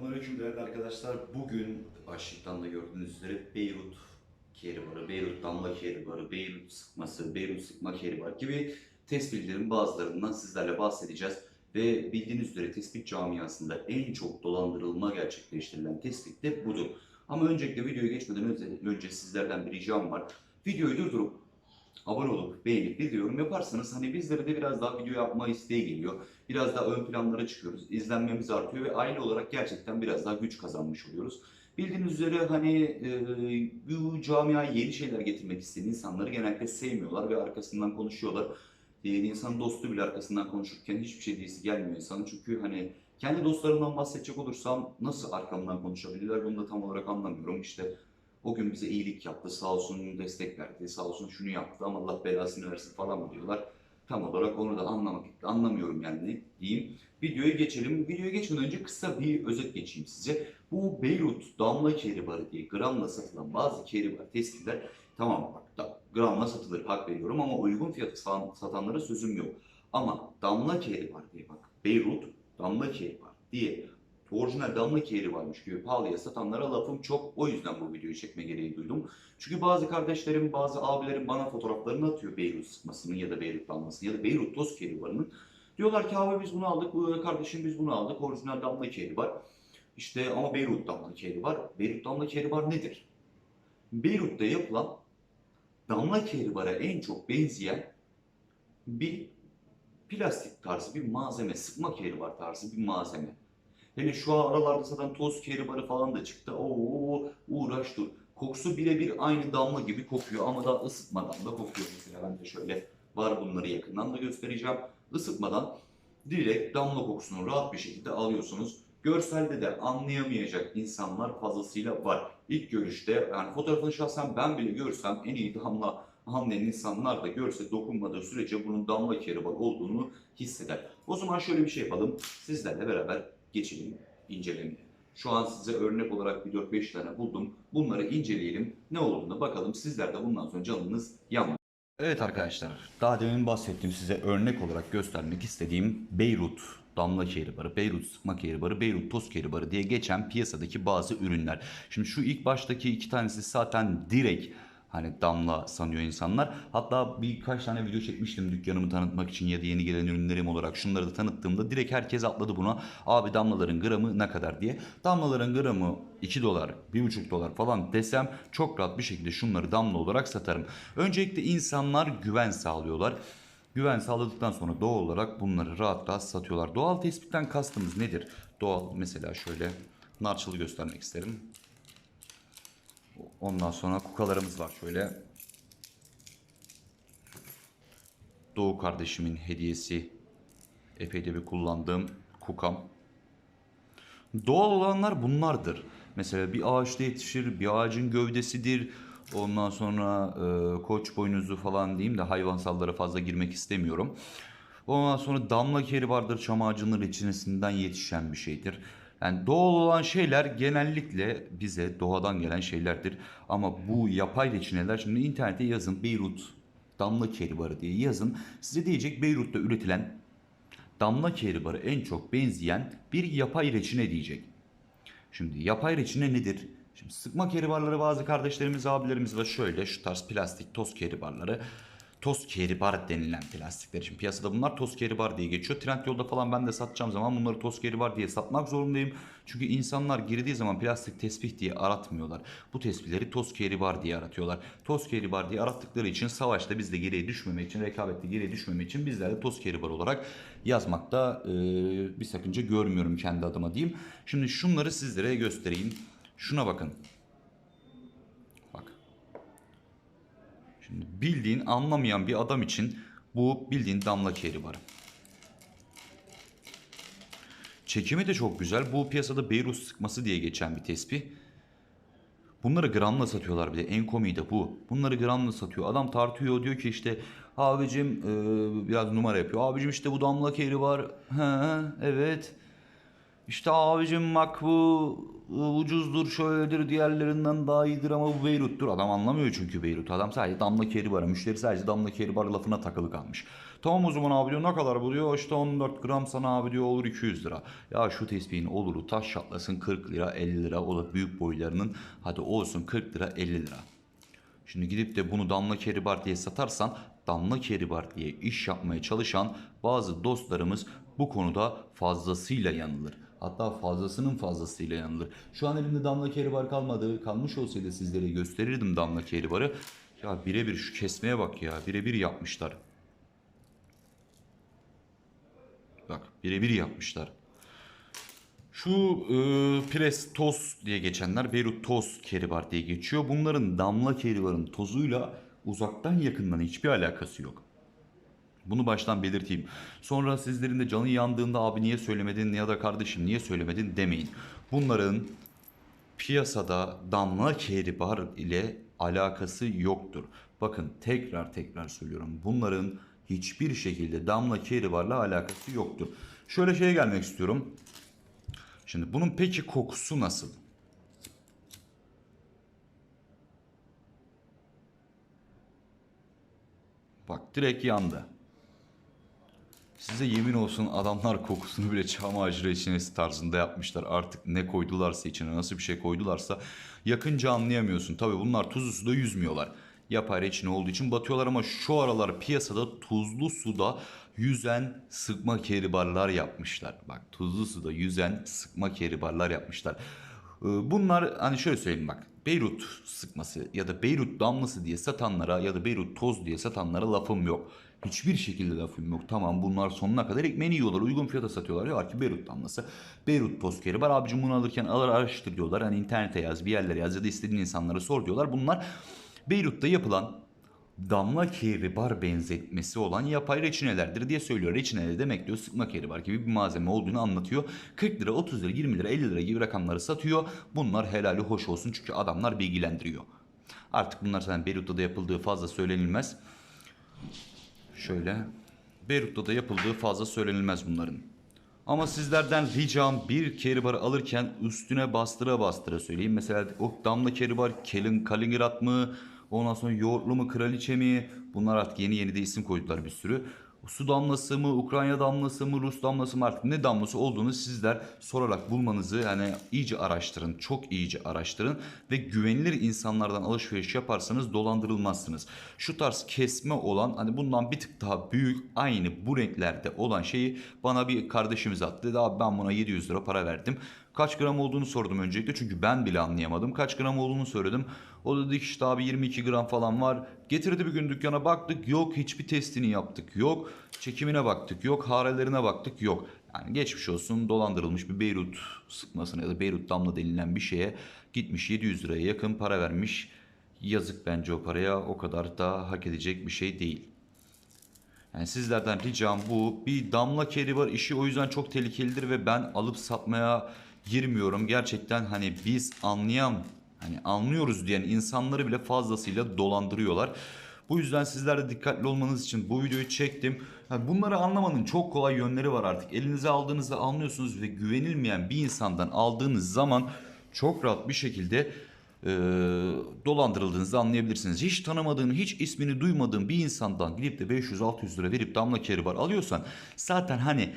Selamünaleyküm değerli arkadaşlar. Bugün başlıktan da gördüğünüz üzere Beyrut keribarı, Beyrut damla keribarı, Beyrut sıkması, Beyrut sıkma keribarı gibi tespitlerin bazılarından sizlerle bahsedeceğiz. Ve bildiğiniz üzere tespit camiasında en çok dolandırılma gerçekleştirilen tespit de budur. Ama öncelikle videoya geçmeden önce, önce sizlerden bir ricam var. Videoyu durdurup abone olup beğenip bir yorum yaparsanız hani bizlere de biraz daha video yapma isteği geliyor. Biraz daha ön planlara çıkıyoruz. İzlenmemiz artıyor ve aile olarak gerçekten biraz daha güç kazanmış oluyoruz. Bildiğiniz üzere hani e, bu camiaya yeni şeyler getirmek isteyen insanları genellikle sevmiyorlar ve arkasından konuşuyorlar. E, insan dostu bile arkasından konuşurken hiçbir şey diyesi gelmiyor insanın. Çünkü hani kendi dostlarımdan bahsedecek olursam nasıl arkamdan konuşabilirler bunu da tam olarak anlamıyorum. İşte o gün bize iyilik yaptı, sağ olsun destek verdi, sağ olsun şunu yaptı ama Allah belasını versin falan mı diyorlar. Tam olarak onu da anlamak, anlamıyorum yani ne diyeyim. Videoya geçelim. Videoya geçmeden önce kısa bir özet geçeyim size. Bu Beyrut damla keribarı diye gramla satılan bazı keribar tespitler tamam bak da, gramla satılır hak veriyorum ama uygun fiyatı satan- satanlara sözüm yok. Ama damla keribar diye bak Beyrut damla keribar diye orijinal damla keri varmış gibi pahalıya satanlara lafım çok. O yüzden bu videoyu çekme gereği duydum. Çünkü bazı kardeşlerim, bazı abilerim bana fotoğraflarını atıyor Beyrut sıkmasının ya da Beyrut damlasının ya da Beyrut toz keri varının. Diyorlar ki abi biz bunu aldık, kardeşim biz bunu aldık, orijinal damla keri var. İşte ama Beyrut damla keri var. Beyrut damla keri var nedir? Beyrut'ta yapılan damla keribara en çok benzeyen bir plastik tarzı bir malzeme, sıkma keribar tarzı bir malzeme. Hele şu aralarda zaten toz keribarı falan da çıktı. Oo uğraş dur. Kokusu birebir aynı damla gibi kokuyor ama daha ısıtmadan da kokuyor mesela. Ben de şöyle var bunları yakından da göstereceğim. Isıtmadan direkt damla kokusunu rahat bir şekilde alıyorsunuz. Görselde de anlayamayacak insanlar fazlasıyla var. İlk görüşte yani fotoğrafını şahsen ben bile görsem en iyi damla anlayan insanlar da görse dokunmadığı sürece bunun damla keribar olduğunu hisseder. O zaman şöyle bir şey yapalım. Sizlerle beraber geçelim incelemeye. Şu an size örnek olarak bir 4-5 tane buldum. Bunları inceleyelim. Ne olduğunu bakalım. Sizler de bundan sonra canınız yanmasın. Evet arkadaşlar, daha demin bahsettiğim size örnek olarak göstermek istediğim Beyrut damla keribarı, Beyrut sıkma keribarı, Beyrut toz keribarı diye geçen piyasadaki bazı ürünler. Şimdi şu ilk baştaki iki tanesi zaten direkt hani damla sanıyor insanlar. Hatta birkaç tane video çekmiştim dükkanımı tanıtmak için ya da yeni gelen ürünlerim olarak şunları da tanıttığımda direkt herkes atladı buna. Abi damlaların gramı ne kadar diye. Damlaların gramı 2 dolar, 1,5 dolar falan desem çok rahat bir şekilde şunları damla olarak satarım. Öncelikle insanlar güven sağlıyorlar. Güven sağladıktan sonra doğal olarak bunları rahat rahat satıyorlar. Doğal tespitten kastımız nedir? Doğal mesela şöyle narçılı göstermek isterim. Ondan sonra kukalarımız var şöyle. Doğu kardeşimin hediyesi. Epeyde bir kullandığım kukam. Doğal olanlar bunlardır. Mesela bir ağaçta yetişir, bir ağacın gövdesidir. Ondan sonra e, koç boynuzu falan diyeyim de hayvansallara fazla girmek istemiyorum. Ondan sonra damla keri vardır çam ağacının reçinesinden yetişen bir şeydir. Yani doğal olan şeyler genellikle bize doğadan gelen şeylerdir. Ama bu yapay reçineler şimdi internete yazın Beyrut damla keribarı diye yazın. Size diyecek Beyrut'ta üretilen damla keribarı en çok benzeyen bir yapay reçine diyecek. Şimdi yapay reçine nedir? Şimdi sıkma keribarları bazı kardeşlerimiz, abilerimiz var şöyle şu tarz plastik toz keribarları. Toz keribar denilen plastikler. Şimdi piyasada bunlar toz keribar diye geçiyor. Trendyol'da falan ben de satacağım zaman bunları toz keribar diye satmak zorundayım. Çünkü insanlar girdiği zaman plastik tesbih diye aratmıyorlar. Bu tesbihleri toz keribar diye aratıyorlar. Toz keribar diye arattıkları için savaşta biz de geriye düşmemek için, rekabette geriye düşmemek için bizler de toz keribar olarak yazmakta e, bir sakınca görmüyorum kendi adıma diyeyim. Şimdi şunları sizlere göstereyim. Şuna bakın. Şimdi bildiğin anlamayan bir adam için bu bildiğin damla keribarı. Çekimi de çok güzel. Bu piyasada Beyrut sıkması diye geçen bir tespih. Bunları gramla satıyorlar bir de. En komiği de bu. Bunları gramla satıyor. Adam tartıyor diyor ki işte abicim e, biraz numara yapıyor. Abicim işte bu damla keri var. Ha evet. İşte abicim bak bu ucuzdur şöyledir diğerlerinden daha iyidir ama bu Beyrut'tur. Adam anlamıyor çünkü Beyrut. Adam sadece damla keribarı. Müşteri sadece damla keribarı lafına takılı kalmış. Tamam o zaman abi diyor ne kadar bu diyor. İşte 14 gram sana abi diyor olur 200 lira. Ya şu tespihin oluru taş çatlasın 40 lira 50 lira. O da büyük boylarının hadi olsun 40 lira 50 lira. Şimdi gidip de bunu damla keribar diye satarsan damla keribar diye iş yapmaya çalışan bazı dostlarımız bu konuda fazlasıyla yanılır. Hatta fazlasının fazlasıyla yanılır. Şu an elimde damla keribar kalmadı. Kalmış olsaydı sizlere gösterirdim damla keribarı. Ya birebir şu kesmeye bak ya. Birebir yapmışlar. Bak birebir yapmışlar. Şu e, pres toz diye geçenler Beyrut toz keribar diye geçiyor. Bunların damla keribarın tozuyla uzaktan yakından hiçbir alakası yok. Bunu baştan belirteyim. Sonra sizlerin de canı yandığında abi niye söylemedin ya da kardeşim niye söylemedin demeyin. Bunların piyasada damla keribar ile alakası yoktur. Bakın tekrar tekrar söylüyorum. Bunların hiçbir şekilde damla keribarla alakası yoktur. Şöyle şeye gelmek istiyorum. Şimdi bunun peki kokusu nasıl? Bak direkt yandı. Size yemin olsun adamlar kokusunu bile çam ağacı reçinesi tarzında yapmışlar. Artık ne koydularsa içine nasıl bir şey koydularsa yakınca anlayamıyorsun. Tabi bunlar tuzlu suda yüzmüyorlar. Yapay reçine olduğu için batıyorlar ama şu aralar piyasada tuzlu suda yüzen sıkma keribarlar yapmışlar. Bak tuzlu suda yüzen sıkma keribarlar yapmışlar. Ee, Bunlar hani şöyle söyleyeyim bak. Beyrut sıkması ya da Beyrut damlası diye satanlara ya da Beyrut toz diye satanlara lafım yok. Hiçbir şekilde lafım yok. Tamam bunlar sonuna kadar ekmeğini yiyorlar. Uygun fiyata satıyorlar. Diyorlar ki Beyrut damlası. Beyrut toz keri var. Abicim bunu alırken alır araştır diyorlar. Hani internete yaz bir yerlere yaz ya da istediğin insanlara sor diyorlar. Bunlar Beyrut'ta yapılan damla keribar benzetmesi olan yapay reçinelerdir diye söylüyor. Reçine demek diyor sıkma keribar gibi bir malzeme olduğunu anlatıyor. 40 lira, 30 lira, 20 lira, 50 lira gibi rakamları satıyor. Bunlar helali hoş olsun çünkü adamlar bilgilendiriyor. Artık bunlar zaten Beyrut'ta da yapıldığı fazla söylenilmez. Şöyle. Beyrut'ta da yapıldığı fazla söylenilmez bunların. Ama sizlerden ricam bir keribarı alırken üstüne bastıra bastıra söyleyeyim. Mesela o damla keribar Kelin Kaliningrad mı? Ondan sonra yoğurtlu mu kraliçe mi? Bunlar artık yeni yeni de isim koydular bir sürü. Su damlası mı, Ukrayna damlası mı, Rus damlası mı artık ne damlası olduğunu sizler sorarak bulmanızı yani iyice araştırın. Çok iyice araştırın ve güvenilir insanlardan alışveriş yaparsanız dolandırılmazsınız. Şu tarz kesme olan hani bundan bir tık daha büyük aynı bu renklerde olan şeyi bana bir kardeşimiz attı. Abi ben buna 700 lira para verdim. Kaç gram olduğunu sordum öncelikle çünkü ben bile anlayamadım. Kaç gram olduğunu söyledim. O da dedi ki işte abi 22 gram falan var. Getirdi bir gün dükkana baktık yok hiçbir testini yaptık yok. Çekimine baktık yok harelerine baktık yok. Yani geçmiş olsun dolandırılmış bir Beyrut sıkmasına ya da Beyrut damla denilen bir şeye gitmiş 700 liraya yakın para vermiş. Yazık bence o paraya o kadar da hak edecek bir şey değil. Yani sizlerden ricam bu. Bir damla keribar işi o yüzden çok tehlikelidir ve ben alıp satmaya girmiyorum. Gerçekten hani biz anlayan hani anlıyoruz diyen insanları bile fazlasıyla dolandırıyorlar. Bu yüzden sizler de dikkatli olmanız için bu videoyu çektim. Bunları anlamanın çok kolay yönleri var artık. Elinize aldığınızda anlıyorsunuz ve güvenilmeyen bir insandan aldığınız zaman çok rahat bir şekilde e, dolandırıldığınızı anlayabilirsiniz. Hiç tanımadığın, hiç ismini duymadığın bir insandan gidip de 500-600 lira verip damla keribar alıyorsan zaten hani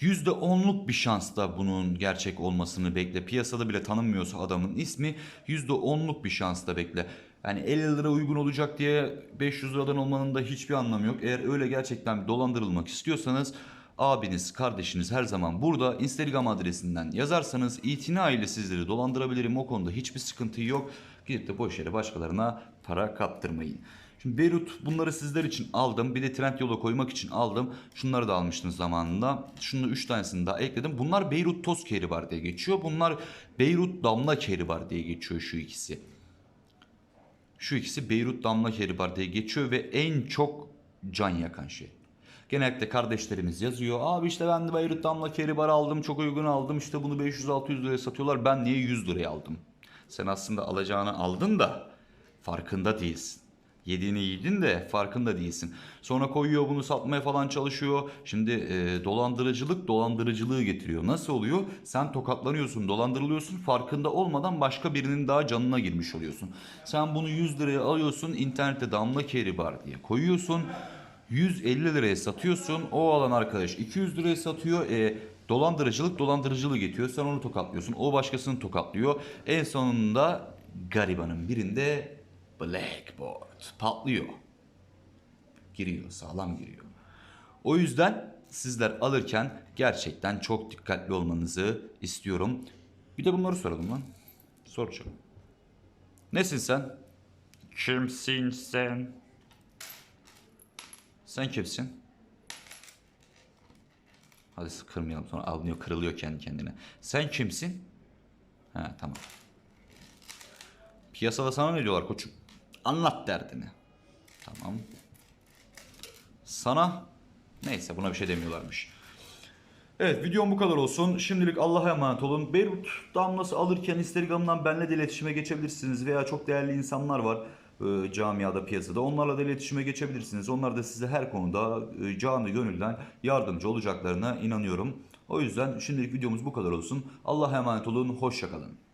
%10'luk bir şansla bunun gerçek olmasını bekle. Piyasada bile tanınmıyorsa adamın ismi %10'luk bir şansla bekle. Yani 50 lira uygun olacak diye 500 liradan olmanın da hiçbir anlamı yok. Eğer öyle gerçekten dolandırılmak istiyorsanız abiniz, kardeşiniz her zaman burada Instagram adresinden yazarsanız itina ile sizleri dolandırabilirim. O konuda hiçbir sıkıntı yok. Gidip de boş yere başkalarına para kaptırmayın. Şimdi Beyrut bunları sizler için aldım. Bir de Trendyol'a koymak için aldım. Şunları da almıştım zamanında. Şunu 3 tanesini daha ekledim. Bunlar Beyrut toz keribar diye geçiyor. Bunlar Beyrut damla keribar diye geçiyor şu ikisi. Şu ikisi Beyrut damla keribar diye geçiyor ve en çok can yakan şey. Genellikle kardeşlerimiz yazıyor. Abi işte ben de Beyrut damla keribar aldım. Çok uygun aldım. İşte bunu 500-600 liraya satıyorlar. Ben niye 100 liraya aldım? Sen aslında alacağını aldın da farkında değilsin. Yediğini yedin de farkında değilsin. Sonra koyuyor bunu satmaya falan çalışıyor. Şimdi e, dolandırıcılık dolandırıcılığı getiriyor. Nasıl oluyor? Sen tokatlanıyorsun, dolandırılıyorsun. Farkında olmadan başka birinin daha canına girmiş oluyorsun. Sen bunu 100 liraya alıyorsun. internette damla keri var diye koyuyorsun. 150 liraya satıyorsun. O alan arkadaş 200 liraya satıyor. E, dolandırıcılık dolandırıcılığı getiriyor. Sen onu tokatlıyorsun. O başkasını tokatlıyor. En sonunda garibanın birinde blackboard patlıyor. Giriyor, sağlam giriyor. O yüzden sizler alırken gerçekten çok dikkatli olmanızı istiyorum. Bir de bunları soralım lan. Soracağım. Nesin sen? Kimsin sen? Sen kimsin? Hadi kırmayalım sonra alınıyor kırılıyor kendi kendine. Sen kimsin? Ha tamam. Piyasada sana ne diyorlar koçum? Anlat derdini. Tamam. Sana neyse buna bir şey demiyorlarmış. Evet videom bu kadar olsun. Şimdilik Allah'a emanet olun. Beyrut damlası alırken Instagram'dan benimle de iletişime geçebilirsiniz. Veya çok değerli insanlar var e, camiada, piyasada. Onlarla da iletişime geçebilirsiniz. Onlar da size her konuda e, canı gönülden yardımcı olacaklarına inanıyorum. O yüzden şimdilik videomuz bu kadar olsun. Allah'a emanet olun. Hoşçakalın.